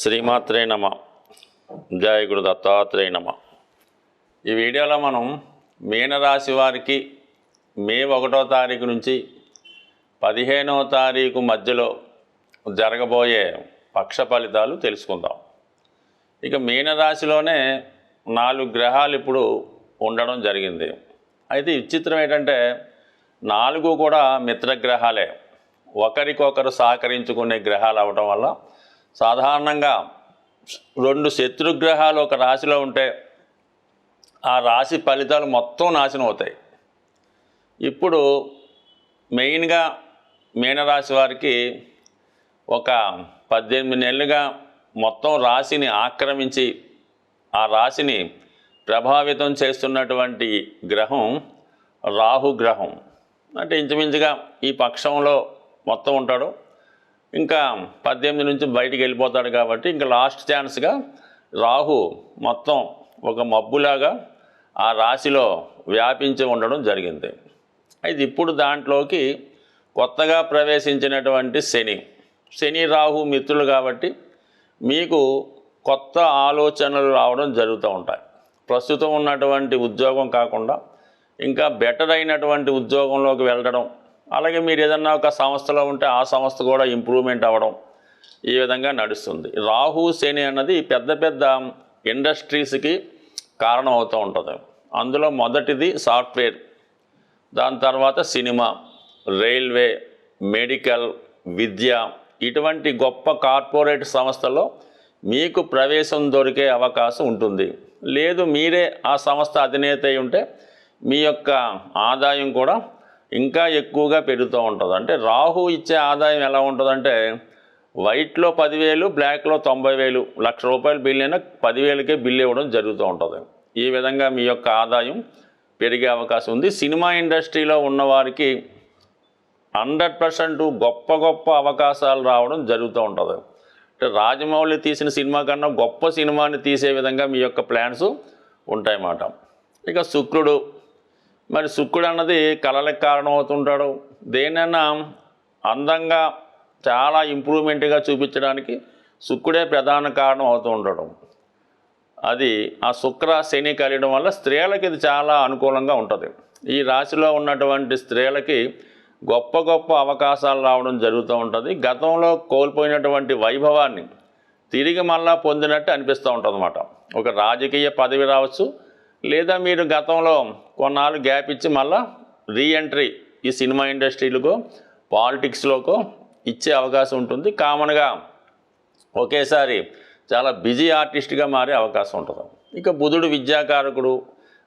శ్రీమాత్రే నమ జయ గురు దత్తాత్రేయ నమ. ఈ వీడియోలో మనం మీనరాశి వారికి మే ఒకటో తారీఖు నుంచి పదిహేనవ తారీఖు మధ్యలో జరగబోయే పక్ష ఫలితాలు తెలుసుకుందాం. ఇక మీనరాశిలోనే నాలుగు గ్రహాలు ఇప్పుడు ఉండడం జరిగింది. అయితే విచిత్రం ఏంటంటే నాలుగు కూడా మిత్రగ్రహాలే. ఒకరికొకరు సహకరించుకునే గ్రహాలు అవటం వల్ల సాధారణంగా రెండు శత్రుగ్రహాలు ఒక రాశిలో ఉంటే ఆ రాశి ఫలితాలు మొత్తం నాశనం అవుతాయి. ఇప్పుడు మెయిన్గా మీనరాశి వారికి ఒక పద్దెనిమిది నెలలుగా మొత్తం రాశిని ఆక్రమించి ఆ రాశిని ప్రభావితం చేస్తున్నటువంటి గ్రహం రాహు గ్రహం. అంటే ఇంచుమించుగా ఈ పక్షంలో మొత్తం ఉంటాడు. ఇంకా పద్దెనిమిది నుంచి బయటికి వెళ్ళిపోతాడు కాబట్టి ఇంకా లాస్ట్ ఛాన్స్గా రాహు మొత్తం ఒక మబ్బులాగా ఆ రాశిలో వ్యాపించి ఉండడం జరిగింది. అయితే ఇప్పుడు దాంట్లోకి కొత్తగా ప్రవేశించినటువంటి శని శని రాహు మిత్రులు కాబట్టి మీకు కొత్త ఆలోచనలు రావడం జరుగుతూ ఉంటాయి. ప్రస్తుతం ఉన్నటువంటి ఉద్యోగం కాకుండా ఇంకా బెటర్ అయినటువంటి ఉద్యోగంలోకి వెళ్ళడం అలాగే మీరు ఏదన్నా ఒక సంస్థలో ఉంటే ఆ సంస్థ కూడా ఇంప్రూవ్మెంట్ అవ్వడం ఈ విధంగా నడుస్తుంది. రాహు శని అన్నది పెద్ద పెద్ద ఇండస్ట్రీస్కి కారణం అవుతూ ఉంటుంది. అందులో మొదటిది సాఫ్ట్వేర్ దాని తర్వాత సినిమా రైల్వే మెడికల్ విద్య ఇటువంటి గొప్ప కార్పొరేట్ సంస్థల్లో మీకు ప్రవేశం దొరికే అవకాశం ఉంటుంది. లేదు మీరే ఆ సంస్థ అధినేత ఉంటే మీ యొక్క ఆదాయం కూడా ఇంకా ఎక్కువగా పెరుగుతూ ఉంటుంది. అంటే రాహు ఇచ్చే ఆదాయం ఎలా ఉంటుందంటే వైట్లో పదివేలు బ్లాక్లో తొంభై వేలు లక్ష రూపాయల బిల్ అయినా పదివేలకే బిల్ ఇవ్వడం జరుగుతూ ఉంటుంది. ఈ విధంగా మీ యొక్క ఆదాయం పెరిగే అవకాశం ఉంది. సినిమా ఇండస్ట్రీలో ఉన్నవారికి హండ్రెడ్ పర్సెంట్ గొప్ప గొప్ప అవకాశాలు రావడం జరుగుతూ ఉంటుంది. అంటే రాజమౌళి తీసిన సినిమా కన్నా గొప్ప సినిమాని తీసే విధంగా మీ యొక్క ప్లాన్స్ ఉంటాయన్నమాట. ఇక శుక్రుడు మరి శుక్రుడు అన్నది కళలకు కారణమవుతుంటాడు. దేనైనా అందంగా చాలా ఇంప్రూవ్మెంట్గా చూపించడానికి శుక్రుడే ప్రధాన కారణం అవుతూ ఉండడం అది ఆ శుక్ర శని కలియడం వల్ల స్త్రీలకి ఇది చాలా అనుకూలంగా ఉంటుంది. ఈ రాశిలో ఉన్నటువంటి స్త్రీలకి గొప్ప గొప్ప అవకాశాలు రావడం జరుగుతూ ఉంటుంది. గతంలో కోల్పోయినటువంటి వైభవాన్ని తిరిగి మళ్ళా పొందినట్టు అనిపిస్తూ ఉంటుంది అనమాట ఒక రాజకీయ పదవి రావచ్చు లేదా మీరు గతంలో కొన్నాళ్ళు గ్యాప్ ఇచ్చి మళ్ళా రీఎంట్రీ ఈ సినిమా ఇండస్ట్రీలకో పాలిటిక్స్లోకో ఇచ్చే అవకాశం ఉంటుంది. కామన్గా ఒకేసారి చాలా బిజీ ఆర్టిస్ట్గా మారే అవకాశం ఉంటుంది. ఇక బుధుడు విద్యాకారకుడు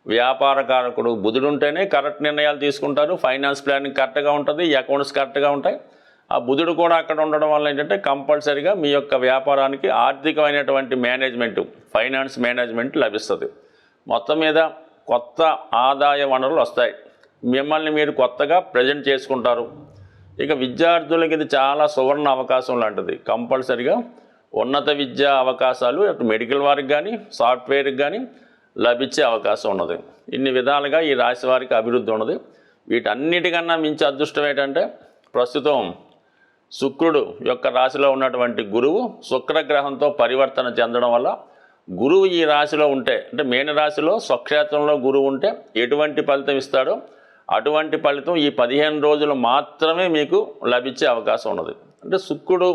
వ్యాపారకారకుడు బుధుడు ఉంటేనే కరెక్ట్ నిర్ణయాలు తీసుకుంటారు. ఫైనాన్స్ ప్లానింగ్ కరెక్ట్గా ఉంటుంది అకౌంట్స్ కరెక్ట్గా ఉంటాయి. ఆ బుధుడు కూడా అక్కడ ఉండడం వల్ల ఏంటంటే కంపల్సరీగా మీ యొక్క వ్యాపారానికి ఆర్థికమైనటువంటి మేనేజ్మెంట్ ఫైనాన్స్ మేనేజ్మెంట్ లభిస్తుంది. మొత్తం మీద కొత్త ఆదాయ వనరులు వస్తాయి. మిమ్మల్ని మీరు కొత్తగా ప్రజెంట్ చేసుకుంటారు. ఇక విద్యార్థులకి ఇది చాలా సువర్ణ అవకాశం లాంటిది. కంపల్సరిగా ఉన్నత విద్యా అవకాశాలు అటు మెడికల్ వారికి కానీ సాఫ్ట్వేర్కి కానీ లభించే అవకాశం ఉన్నది. ఇన్ని విధాలుగా ఈ రాశి వారికి అభివృద్ధి ఉన్నది. వీటన్నిటికన్నా మించి అదృష్టం ఏంటంటే ప్రస్తుతం శుక్రుడు యొక్క రాశిలో ఉన్నటువంటి గురువు శుక్రగ్రహంతో పరివర్తన చెందడం వల్ల గురువు ఈ రాశిలో ఉంటే అంటే మేన రాశిలో స్వక్షేత్రంలో గురువు ఉంటే ఎటువంటి ఫలితం ఇస్తాడో అటువంటి ఫలితం ఈ పదిహేను రోజులు మాత్రమే మీకు లభించే అవకాశం ఉన్నది. అంటే శుక్రుడు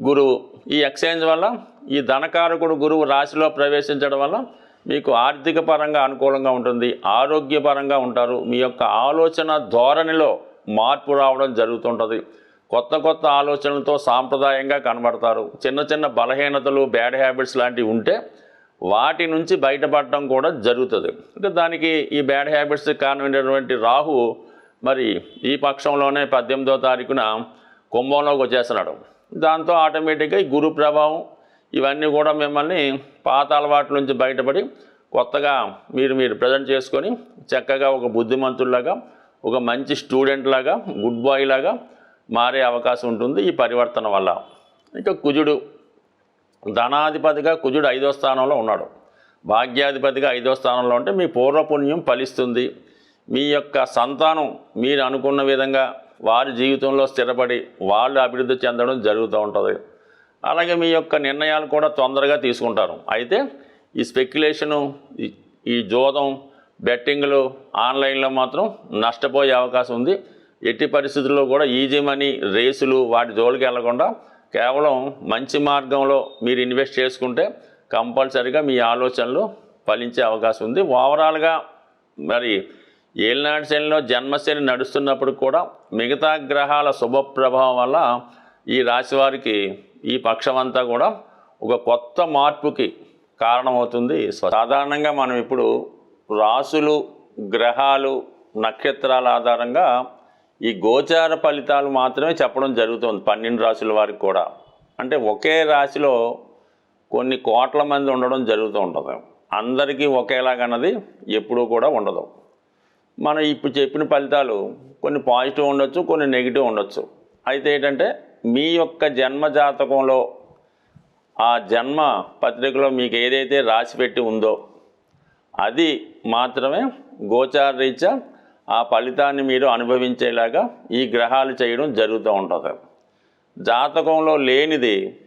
గురువు ఈ ఎక్స్చేంజ్ వల్ల ఈ ధనకారకుడు గురువు రాశిలో ప్రవేశించడం వల్ల మీకు ఆర్థిక పరంగా అనుకూలంగా ఉంటుంది ఆరోగ్యపరంగా ఉంటారు మీ యొక్క ఆలోచన ధోరణిలో మార్పు రావడం జరుగుతుంటుంది. కొత్త కొత్త ఆలోచనలతో సాంప్రదాయంగా కనబడతారు. చిన్న చిన్న బలహీనతలు బ్యాడ్ హ్యాబిట్స్ లాంటివి ఉంటే వాటి నుంచి బయటపడటం కూడా జరుగుతుంది. అంటే దానికి ఈ బ్యాడ్ హ్యాబిట్స్ కారణమైనటువంటి రాహు మరి ఈ పక్షంలోనే పద్దెనిమిదో తారీఖున కుంభంలోకి వచ్చేస్తున్నాడు. దాంతో ఆటోమేటిక్గా ఈ గురు ప్రభావం ఇవన్నీ కూడా మిమ్మల్ని పాత అలవాట్ల నుంచి బయటపడి కొత్తగా మీరు మీరు ప్రజెంట్ చేసుకొని చక్కగా ఒక బుద్ధిమంతుల్లాగా ఒక మంచి స్టూడెంట్ లాగా గుడ్ బాయ్ లాగా మారే అవకాశం ఉంటుంది ఈ పరివర్తన వల్ల. ఇంకా కుజుడు ధనాధిపతిగా కుజుడు ఐదో స్థానంలో ఉన్నాడు. భాగ్యాధిపతిగా ఐదో స్థానంలో ఉంటే మీ పూర్వపుణ్యం ఫలిస్తుంది. మీ యొక్క సంతానం మీరు అనుకున్న విధంగా వారి జీవితంలో స్థిరపడి వాళ్ళు అభివృద్ధి చెందడం జరుగుతూ ఉంటుంది. అలాగే మీ యొక్క నిర్ణయాలు కూడా తొందరగా తీసుకుంటారు. అయితే ఈ స్పెక్యులేషను ఈ- ఈ జోదం బెట్టింగ్లు ఆన్లైన్లో మాత్రం నష్టపోయే అవకాశం ఉంది. ఎట్టి పరిస్థితుల్లో కూడా ఈజీ మనీ రేసులు వాటి జోలికి వెళ్ళకుండా కేవలం మంచి మార్గంలో మీరు ఇన్వెస్ట్ చేసుకుంటే కంపల్సరిగా మీ ఆలోచనలు ఫలించే అవకాశం ఉంది. ఓవరాల్గా మరి ఏలినాటి శనిలో జన్మశని నడుస్తున్నప్పుడు కూడా మిగతా గ్రహాల శుభ ప్రభావం వల్ల ఈ రాశి వారికి ఈ పక్షం అంతా కూడా ఒక కొత్త మార్పుకి కారణమవుతుంది. సాధారణంగా మనం ఇప్పుడు రాసులు గ్రహాలు నక్షత్రాల ఆధారంగా ఈ గోచార ఫలితాలు మాత్రమే చెప్పడం జరుగుతుంది పన్నెండు రాశుల వారికి కూడా. అంటే ఒకే రాశిలో కొన్ని కోట్ల మంది ఉండడం జరుగుతూ ఉంటుంది. అందరికీ ఒకేలాగన్నది ఎప్పుడూ కూడా ఉండదు. మనం ఇప్పుడు చెప్పిన ఫలితాలు కొన్ని పాజిటివ్ ఉండొచ్చు కొన్ని నెగిటివ్ ఉండొచ్చు. అయితే ఏంటంటే మీ యొక్క జన్మ జాతకంలో ఆ జన్మ పత్రికలో మీకు ఏదైతే రాసి పెట్టి ఉందో అది మాత్రమే గోచార రీత్యా ఆ ఫలితాన్ని మీరు అనుభవించేలాగా ఈ గ్రహాలు చేయడం జరుగుతూ ఉంటుంది. జాతకంలో లేనిది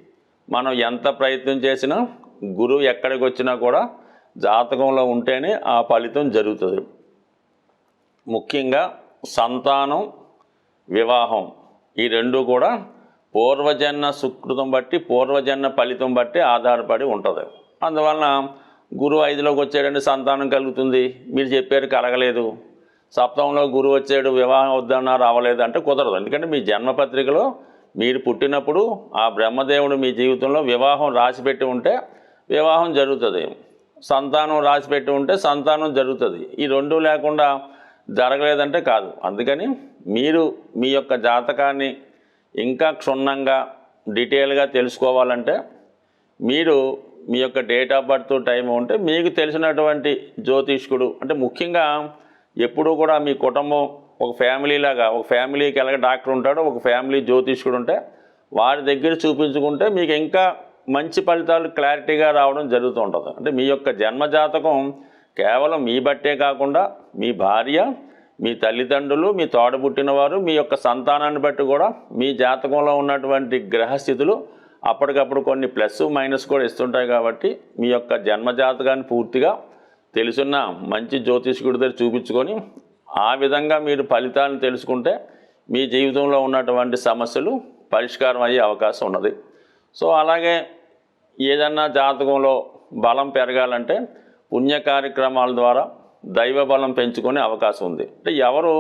మనం ఎంత ప్రయత్నం చేసినా గురువు ఎక్కడికి వచ్చినా కూడా జాతకంలో ఉంటేనే ఆ ఫలితం జరుగుతుంది. ముఖ్యంగా సంతానం వివాహం ఈ రెండు కూడా పూర్వజన్మ సుకృతం బట్టి పూర్వజన్మ ఫలితం బట్టి ఆధారపడి ఉంటుంది. అందువలన గురువు ఐదులోకి వచ్చాడంటే సంతానం కలుగుతుంది. మీరు చెప్పారు కలగలేదు. సప్తంలో గురువు వచ్చాడు వివాహం వద్దన్నా రావలేదు అంటే కుదరదు. ఎందుకంటే మీ జన్మపత్రికలో మీరు పుట్టినప్పుడు ఆ బ్రహ్మదేవుడు మీ జీవితంలో వివాహం రాసిపెట్టి ఉంటే వివాహం జరుగుతుంది. సంతానం రాసిపెట్టి ఉంటే సంతానం జరుగుతుంది. ఈ రెండు లేకుండా జరగలేదంటే కాదు. అందుకని మీరు మీ యొక్క జాతకాన్ని ఇంకా క్షుణ్ణంగా డీటెయిల్గా తెలుసుకోవాలంటే మీరు మీ యొక్క డేట్ ఆఫ్ బర్త్ టైం ఉంటే మీకు తెలిసినటువంటి జ్యోతిష్కుడు అంటే ముఖ్యంగా ఎప్పుడూ కూడా మీ కుటుంబం ఒక ఫ్యామిలీ లాగా ఒక ఫ్యామిలీకి ఎలాగ డాక్టర్ ఉంటాడో ఒక ఫ్యామిలీ జ్యోతిష్కుడు ఉంటే వారి దగ్గర చూపించుకుంటే మీకు ఇంకా మంచి ఫలితాలు క్లారిటీగా రావడం జరుగుతూ ఉంటుంది. అంటే మీ యొక్క జన్మ జాతకం కేవలం మీ బట్టే కాకుండా మీ భార్య మీ తల్లిదండ్రులు మీ తోడబుట్టినవారు మీ యొక్క సంతానాన్ని బట్టి కూడా మీ జాతకంలో ఉన్నటువంటి గ్రహస్థితులు అప్పటికప్పుడు కొన్ని ప్లస్ మైనస్ కూడా ఇస్తుంటాయి కాబట్టి మీ యొక్క జన్మ జాతకాన్ని పూర్తిగా తెలుసున్న మంచి జ్యోతిష్కుడి దగ్గర చూపించుకొని ఆ విధంగా మీరు ఫలితాలను తెలుసుకుంటే మీ జీవితంలో ఉన్నటువంటి సమస్యలు పరిష్కారం అయ్యే అవకాశం ఉన్నది. సో అలాగే ఏదన్నా జాతకంలో బలం పెరగాలంటే పుణ్య కార్యక్రమాల ద్వారా దైవ బలం పెంచుకునే అవకాశం ఉంది. అంటే ఎవరు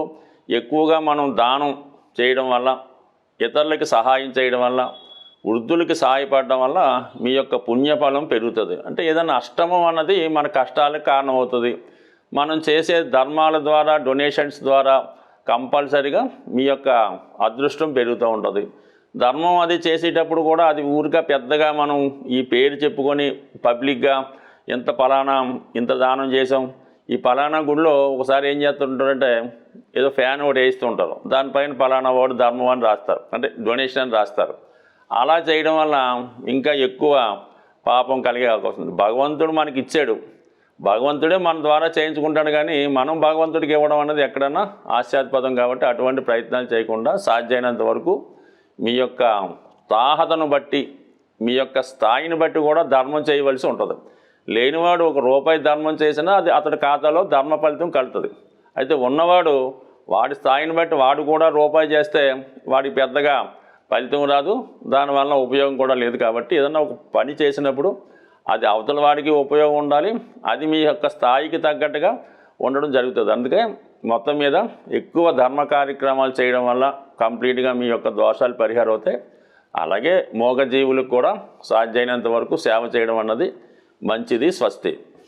ఎక్కువగా మనం దానం చేయడం వల్ల ఇతరులకి సహాయం చేయడం వల్ల వృద్ధులకి సహాయపడడం వల్ల మీ యొక్క పుణ్యఫలం పెరుగుతుంది. అంటే ఏదైనా అష్టమం అన్నది మన కష్టాలకు కారణమవుతుంది. మనం చేసే ధర్మాల ద్వారా డొనేషన్స్ ద్వారా కంపల్సరిగా మీ యొక్క అదృష్టం పెరుగుతూ ఉంటుంది. ధర్మం అది చేసేటప్పుడు కూడా అది ఊరిగా పెద్దగా మనం ఈ పేరు చెప్పుకొని పబ్లిక్గా ఇంత ఫలానా ఇంత దానం చేసాం ఈ ఫలానా గుడిలో ఒకసారి ఏం చేస్తుంటారంటే ఏదో ఫ్యాన్ ఒకటి వేస్తుంటారు దానిపైన ఫలానా వాడు ధర్మం అని రాస్తారు. అంటే డొనేషన్ అని రాస్తారు. అలా చేయడం వల్ల ఇంకా ఎక్కువ పాపం కలిగే అవకాశం ఉంది. భగవంతుడు మనకి ఇచ్చాడు భగవంతుడే మన ద్వారా చేయించుకుంటాడు కానీ మనం భగవంతుడికి ఇవ్వడం అనేది ఎక్కడన్నా ఆశ్చాత్పదం కాబట్టి అటువంటి ప్రయత్నాలు చేయకుండా సాధ్యమైనంత వరకు మీ యొక్క తాహతను బట్టి మీ యొక్క స్థాయిని బట్టి కూడా ధర్మం చేయవలసి ఉంటుంది. లేనివాడు ఒక రూపాయి ధర్మం చేసినా అది అతడి ఖాతాలో ధర్మ ఫలితం కలుతుంది అయితే ఉన్నవాడు వాడి స్థాయిని బట్టి వాడు కూడా రూపాయి చేస్తే వాడికి పెద్దగా ఫలితం రాదు. దానివల్ల ఉపయోగం కూడా లేదు కాబట్టి ఏదన్నా ఒక పని చేసినప్పుడు అది అవతల వాడికి ఉపయోగం ఉండాలి. అది మీ యొక్క స్థాయికి తగ్గట్టుగా ఉండడం జరుగుతుంది. అందుకే మొత్తం మీద ఎక్కువ ధర్మ కార్యక్రమాలు చేయడం వల్ల కంప్లీట్గా మీ యొక్క దోషాలు పరిహారం అవుతాయి. అలాగే మూగజీవులకు కూడా సాధ్యమైనంత వరకు సేవ చేయడం అన్నది మంచిది స్వస్తి.